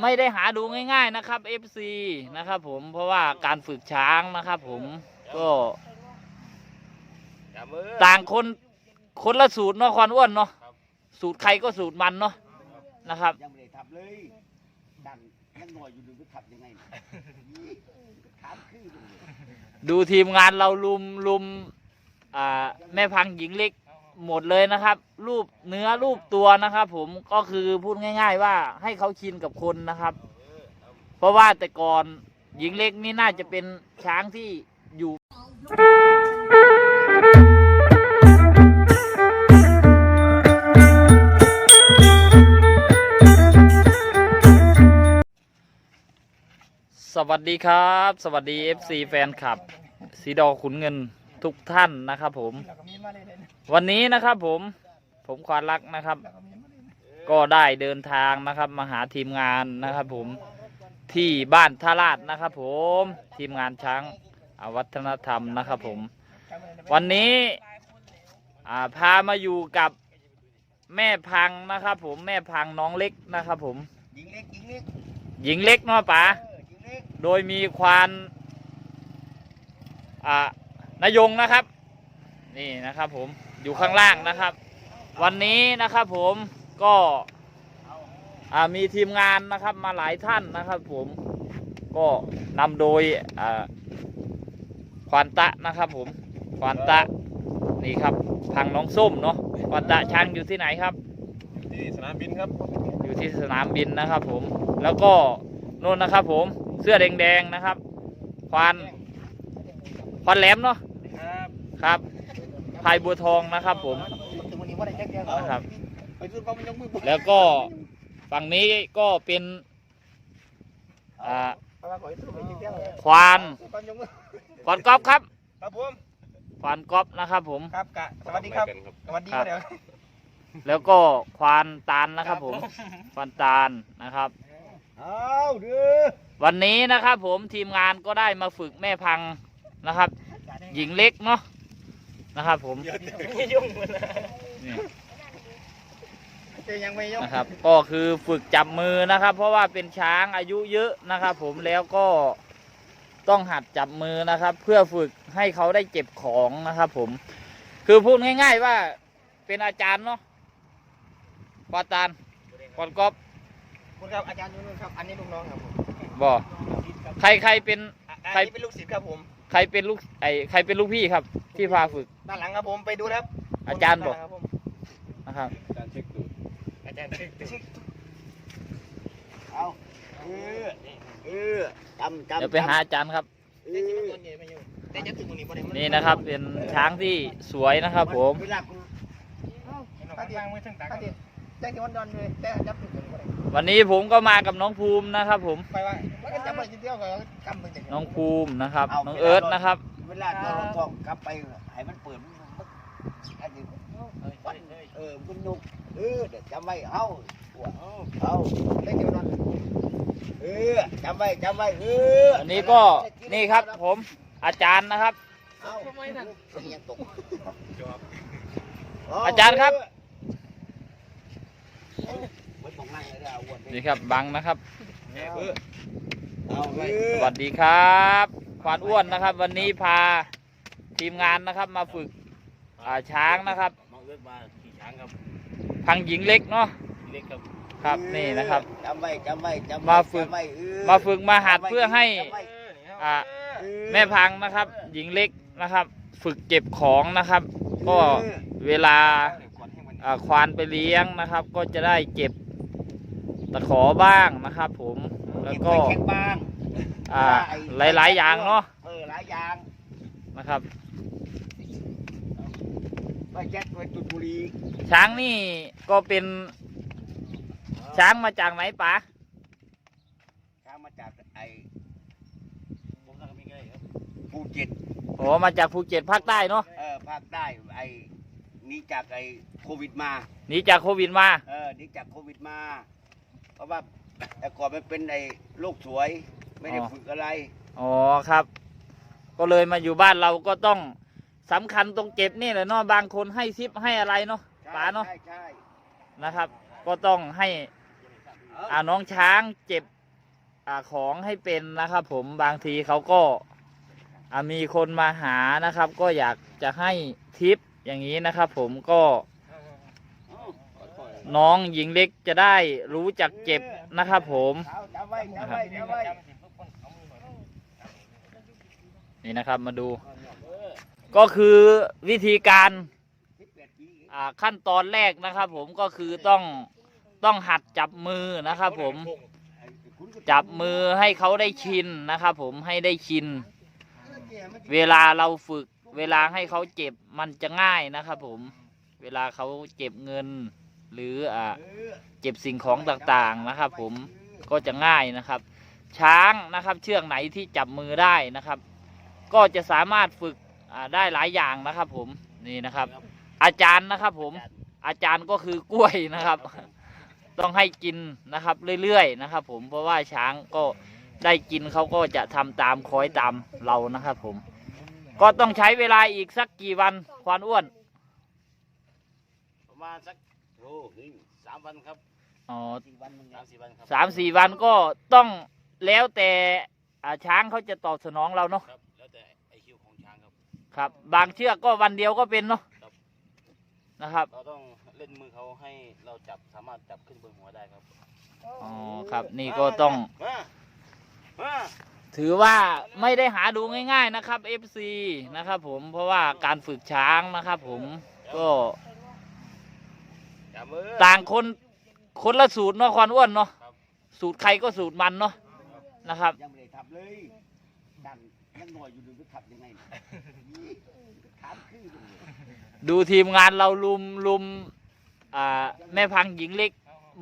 ไม่ได้หาดูง่าย ๆนะครับ FC นะครับผมเพราะว่าการฝึกช้างนะครับผมก็จับมือต่างคนคนละสูตรเนาะควานอ้วนเนาะครับสูตรใครก็สูตรมันเนาะนะครับ ยังไม่ได้ทำเลยดันยังหน่อยอยู่ดูไปขับยังไงถามคืออยู่ดูทีมงานเราลุมลุมอ่าแม่พังหญิงเล็ก หมดเลยนะครับ รูปเนื้อรูปตัวนะครับ ผมก็คือพูดง่าย ๆ ว่าให้เขาชินกับคนนะครับ เพราะว่าแต่ก่อนหญิงเล็กนี่น่าจะเป็นช้างที่อยู่สวัสดีครับ สวัสดี FC แฟนคลับ สีดอขุนเงิน ทุกท่านนะครับผม วันนี้นะครับผม ผมควานรักนะครับ ก็ได้เดินทางนะครับมาหาทีมงานนะครับ ผมที่บ้านท่าลาดนะครับ ผมทีมงานช้างอ่าวัฒนธรรมนะครับผม วันนี้อ่าพามาอยู่กับแม่พังนะครับ ผมแม่พังน้องเล็กนะครับผมยิงเล็กยิงเล็กหญิงเล็กเนาะป๋าเออยิงเล็กโดยมีควานอ่า นายงนะครับ นี่นะครับผมอยู่ข้างล่างนะครับ วันนี้นะครับผมก็อ่ามีทีมงานนะครับมาหลายท่านนะครับผมก็นำโดยอ่าควานตะนะครับผมควานตะนี่ครับพังน้องส้มเนาะควานตะช้างอยู่ที่ไหนครับที่สนามบินครับอยู่ที่สนามบินนะครับผมแล้วก็นู่นนะครับผมเสื้อแดงๆนะครับควานควานแหลมเนาะ ครับครับพายบัวทองนะครับผมถึงวันนี้ว่าได้แค่เดียวนะครับไปสุดปั๊มมันยกมือแล้วก็ฝั่งนี้ก็เป็นอ่าเอามาขอให้สู้ไปยิงเดียวเลยควานปั๊มยกมือควานก๊อฟครับครับผมควานก๊อฟนะครับผมครับกะสวัสดีครับสวัสดีครับเดี๋ยวแล้วก็ควานตาลนะครับผมควานตาลนะครับเอาเด้อวันนี้นะครับผมทีมงานก็ได้มาฝึกแม่พังนะครับ หญิงเล็กเนาะ นะครับ ผมไม่ยุ่งเลยนี่เจยังไม่ยุ่งนะครับ ก็คือฝึกจับมือนะครับ เพราะว่าเป็นช้างอายุเยอะนะครับ ผมแล้วก็ต้องหัดจับมือนะครับ เพื่อฝึกให้เขาได้เจ็บของนะครับ ผม คือพูดง่าย ๆว่าเป็นอาจารย์เนาะปาตานปอนกอบคุณครับอาจารย์ยุ่นครับ อันนี้ลูกน้องครับผมบ่ใครใครเป็นใครอันนี้เป็นลูกศิษย์ครับผม ใครเป็นลูกไอใครเป็นลูกพี่ครับ ที่พาฝึก ด้านหลังครับผมไปดูครับอาจารย์บอก ด้นหลังคผมนะครับการเช็คดูอาจารย์เช็คเอาเออเออจำจำเดี๋ยวไปหาอาจารย์ครับ เออแต่จะถึงวันนี้บ่ได้มันี่นะครับเป็นช้างที่สวยนะครับ ผม เวลาคุณถ้าเดียวมือถึงตาถ้าเดียวแจ้งที่วันดอนเลยแต่จับถึงบ่ได้วันนี้ผมก็มากับน้องภูมินะครับ ผมไปว่ามันก็ จับบ่ได้ทีเดียวก็กำไปจังน้องภูมินะครับ น้องเอิร์ธนะครับ เวลาเราทองกลับไปให้มันเปิดมันอันนี้เออมันนุกเออเดี๋ยวจำไว้เฮาเอาแจ้งที่วันดอนเออจำไว้จำไว้เออวันนี้ก็นี่ครับผมอาจารย์นะครับ เอาทำไมนั่นยังตกอาจารย์ครับไม่ต้องนั่งเลยเด้อเอาอ้วนนี่ครับบังนะครับเอาไว้ สวัสดีครับควานอ้วนนะครับ วันนี้พาทีมงานนะครับมาฝึกอ่าช้างนะครับมองเลือกมาขี่ช้างครับพังหญิงเล็กเนาะเล็กครับครับนี่นะครับ จำไว้จำไว้จำไว้มาฝึก จำไว้เออมาฝึกมาหัดเพื่อให้ จำไว้อ่าเออแม่พังนะครับ หญิงเล็กนะครับ ฝึกเก็บของนะครับ ก็เวลา อ่าควานไปเลี้ยงนะครับ ก็จะได้เก็บตะขอบ้างนะครับ ผม แล้วก็เบไแข่งบ้างอ่าหลายๆอย่างเนาะเออหลายอย่างนะครับ ไปแจ็คไปจุดบุรีช้างนี่ก็เป็นช้างมาจากไหนป๋าช้างมาจากไอ้ภูเก็ตโอ้มาจากภูเก็ตภาคใต้เนาะเออภาคใต้ไอ้หนี่จากไอ้โควิดมา หนีจากโควิดมา เออหนี่จากโควิดมา เพราะว่า แต่ก่อนมันเป็นไอ้โรคสวย ไม่ได้ฝึกอะไร อ๋อครับ ก็เลยมาอยู่บ้านเราก็ต้องสำคัญตรงเก็บนี่แหละเนาะบางคนให้ซิปให้อะไรเนาะป๋าเนาะใช่ใช่นะครับ ก็ต้องให้อ่าน้องช้างเจ็บอ่าของให้เป็นนะครับ ผมบางทีเขาก็อ่ามีคนมาหานะครับ ก็อยากจะให้ทิปอย่างนี้นะครับ ผมก็น้องหญิงเล็กจะได้รู้จักเจ็บ นะครับผมนี่นะครับมาดู ก็คือวิธีการขั้นตอนแรกนะครับ ผมก็คือต้องต้องหัดจับมือนะครับ ผมจับมือให้เขาได้ชินนะครับ ผมให้ได้ชิน เวลาเราฝึก เวลาให้เขาเจ็บมันจะง่ายนะครับ ผม เวลาเขาเจ็บเงิน หรืออ่าเจ็บสิ่งของต่างๆนะครับ ผมก็จะง่ายนะครับ ช้างนะครับ เชือกไหนที่จับมือได้นะครับ ก็จะสามารถฝึกได้หลายอย่างนะครับ ผมนี่นะครับ อาจารย์นะครับ ผมอาจารย์ก็คือกล้วยนะครับ ต้องให้กินนะครับเรื่อยๆนะครับ ผมเพราะว่าช้างก็ได้กินเขาก็จะทำตามคอยตามเรานะครับ ผม ก็ต้องใช้เวลาอีกสักกี่วันควานอ้วนประมาณสัก อ้นี่สามวันครับอ๋อสี่วันมึงสามสี่วันครับสามสี่วันก็ต้องแล้วแต่อ่าช้างเขาจะตอบสนองเราเนาะครับแล้วแต่ไอคิวของช้างครับ ครับ บางเชือกก็วันเดียวก็เป็นเนาะครับ นะครับ เราต้องเล่นมือเขาให้เราจับสามารถจับขึ้นบนหัวได้ครับอ๋อครับนี่ก็ต้องมามาถือว่าไม่ได้หาดูง่าย ๆนะครับ FC นะครับผมเพราะว่าการฝึกช้างนะครับผมก็จับมือ ต่างคนคนละสูตรเนาะควานอ้วนเนาะครับสูตรใครก็สูตรมันเนาะนะครับยังไม่ได้ทำเลยดันยังหน่อยอยู่ดูจะทำยังไงถามคืออยู่ดูทีมงานเราลุมลุมอ่าแม่พังหญิงเล็ก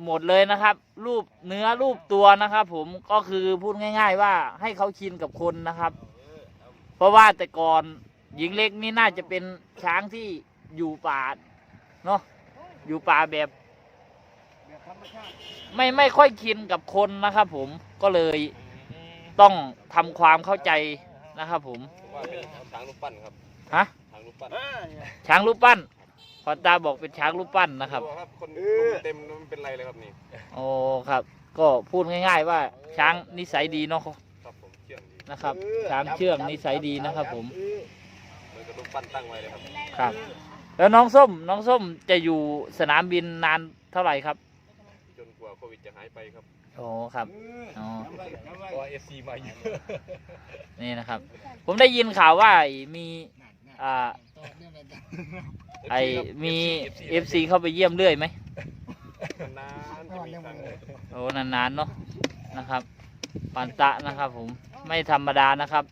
หมดเลยนะครับ รูปเนื้อรูปตัวนะครับ ผมก็คือพูดง่าย ๆ ว่าให้เขาชินกับคนนะครับ เพราะว่าแต่ก่อนหญิงเล็กนี่น่าจะเป็นช้างที่อยู่ป่าเนาะ อยู่ป่าแบบแบบธรรมชาติไม่ไม่ค่อยชินกับคนนะครับผมก็เลยต้องทำความเข้าใจนะครับผม ผมว่าเป็นช้างรูปปั้นครับฮะ ช้างรูปปั้นช้างรูปปั้นพอตาบอกเป็นช้างรูปปั้นนะครับ ดูครับคนเต็มมันเป็นไรเลยครับนี่โอ้ครับ ก็พูดง่าย ๆ ว่าช้างนิสัยดีเนาะครับผมเชื่องดีนะครับ ช้างเชื่องนิสัยดีนะครับผมเออเหมือนกับรูปปั้นตั้งไว้เลยครับ ครับ แล้วน้องส้ม น้องส้มจะอยู่สนามบินนานเท่าไหร่ครับจนกว่าโควิดจะหายไปครับโอ้ครับเอออ๋อจำไว้จำไว้เพราะเอฟซีมาอยู่นี่นะครับ ผมได้ยินข่าวว่ามีอ่าไอมีเอฟซีเข้าไปเยี่ยมเรื่อยไหมนานจะมีครั้งเลยโอ้นานๆเนาะนะครับปันตะนะครับ ผมไม่ธรรมดานะครับ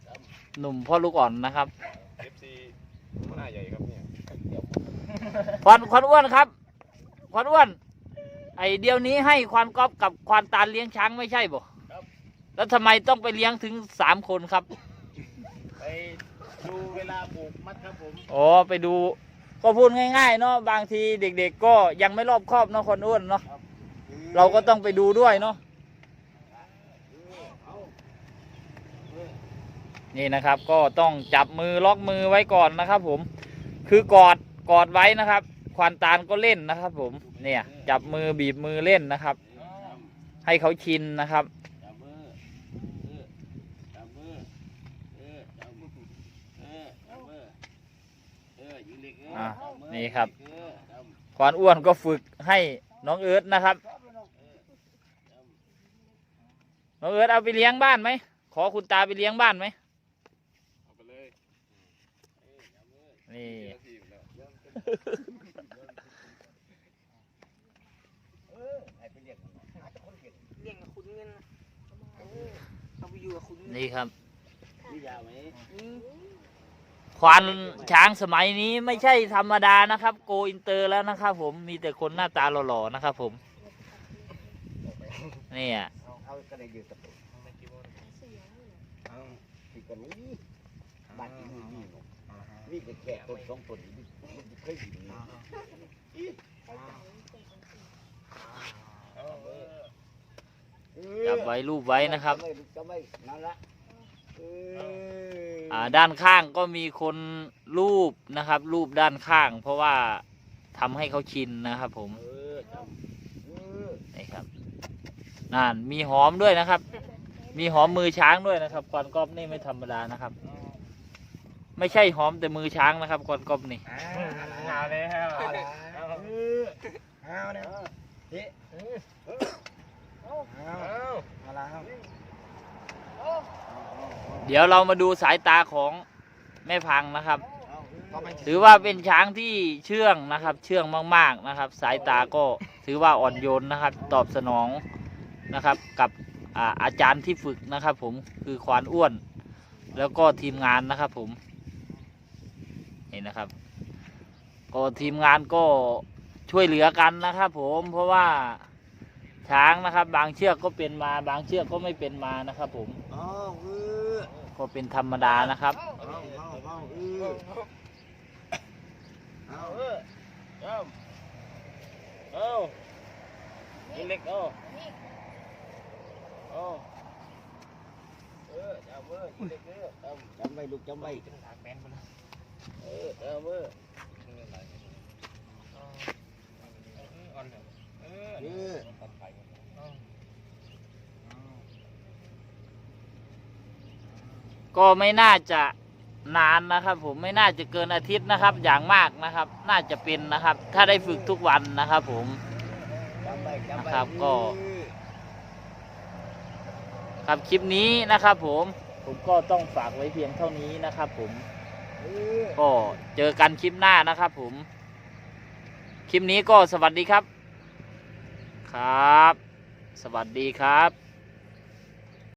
หนุ่มพ่อลูกอ่อนนะครับเอฟซี หน้าใหญ่ครับเนี่ยควันควันอ้วนครับ ควันอ้วน ไอเดียวนี้ให้ควานก๊อฟกับควานตาลเลี้ยงช้างไม่ใช่บ่แล้วทำไมต้องไปเลี้ยงถึงสามคนครับ ไปดูเวลาปลูกมัดครับผมอ๋อไปดูก็พูดง่ายๆเนาะบางทีเด็ก ๆ ก็ยังไม่รอบคอบเนาะคนอ้วนเนาะเราก็ต้องไปดูด้วยเนาะ นี่นะครับก็ต้องจับมือล็อกมือไว้ก่อนนะครับ ผม คือกอดกอดไว้นะครับ ควานตาลก็เล่นนะครับ ผมเนี่ยจับมือบีบมือเล่นนะครับ ให้เขาชินนะครับนี่ครับเออจับควานอ้วนก็ฝึกให้น้องเอิร์ธนะครับ น้องเอิร์ธเอาไปเลี้ยงบ้านไหมขอคุณตาไปเลี้ยงบ้านไหม เอาไปเลย นี่ เออให้ไปเรียกหาคนเก่งเลี้ยงกับคุณเงินนะเอาไปอยู่กับคุณเงินนี่ครับมียาวไหมอืมควานช้างสมัยนี้ไม่ใช่ธรรมดานะครับ โกอินเตอร์แล้วนะครับผมมีแต่คนหน้าตาหล่อๆนะครับผมเนี่อะเอาเอาก็ได้ยืดตะปูเอาที่กันนี้บ้านที่นี่นี่เนาะ นี่ก็แค่ต้นสองต้นนี่มันเคยอยู่นี่เออจับไว้รูปไว้นะครับจำไว้จำไว้นั่นละเอออ่าด้านข้างก็มีคนรูปนะครับ รูปด้านข้าง เพราะว่าทำให้เขาชินนะครับ ผมเออจับเออนี่ครับนั่นมีหอมด้วยนะครับ มีหอมมือช้างด้วยนะครับก่อนกอบนี่ไม่ธรรมดานะครับ ไม่ใช่หอมแต่มือช้างนะครับก่อนกอบนี่เอาเลยฮะเอาละเออเอาเนี่ยเฮ้เอาเอาเอาละครับเดี๋ยวเรามาดูสายตาของแม่พังนะครับเอาไปถือว่าเป็นช้างที่เชื่องนะครับ เชื่องมากๆนะครับ สายตาก็ถือว่าอ่อนโยนนะครับ ตอบสนองนะครับ กับอ่าอาจารย์ที่ฝึกนะครับ ผมคือควานอ้วน แล้วก็ทีมงานนะครับผมเห็ นนะครับ ก็ทีมงานก็ช่วยเหลือกันนะครับ ผมเพราะว่าช้างนะครับ บางเชือกก็เป็นมา บางเชือกก็ไม่เป็นมานะครับ ผมเอาเอก็เป็นธรรมดานะครับเอาเอาเอาเออเอาเออเอาเอายิงเล็กเอาเอาเออจับมือยิงเล็กเออจับจำไว้ลูกจำไว้ เออจับมือเอเออก็ไม่น่าจะนานนะครับ ผมไม่น่าจะเกินอาทิตย์นะครับ อย่างมากนะครับ น่าจะเป็นนะครับ ถ้าได้ฝึกทุกวันนะครับ ผมนะครับก็ ครับคลิปนี้นะครับ ผมผมก็ต้องฝากไว้เพียงเท่านี้นะครับ ผม ก็เจอกันคลิปหน้านะครับผม คลิปนี้ก็สวัสดีครับ ครับ สวัสดีครับ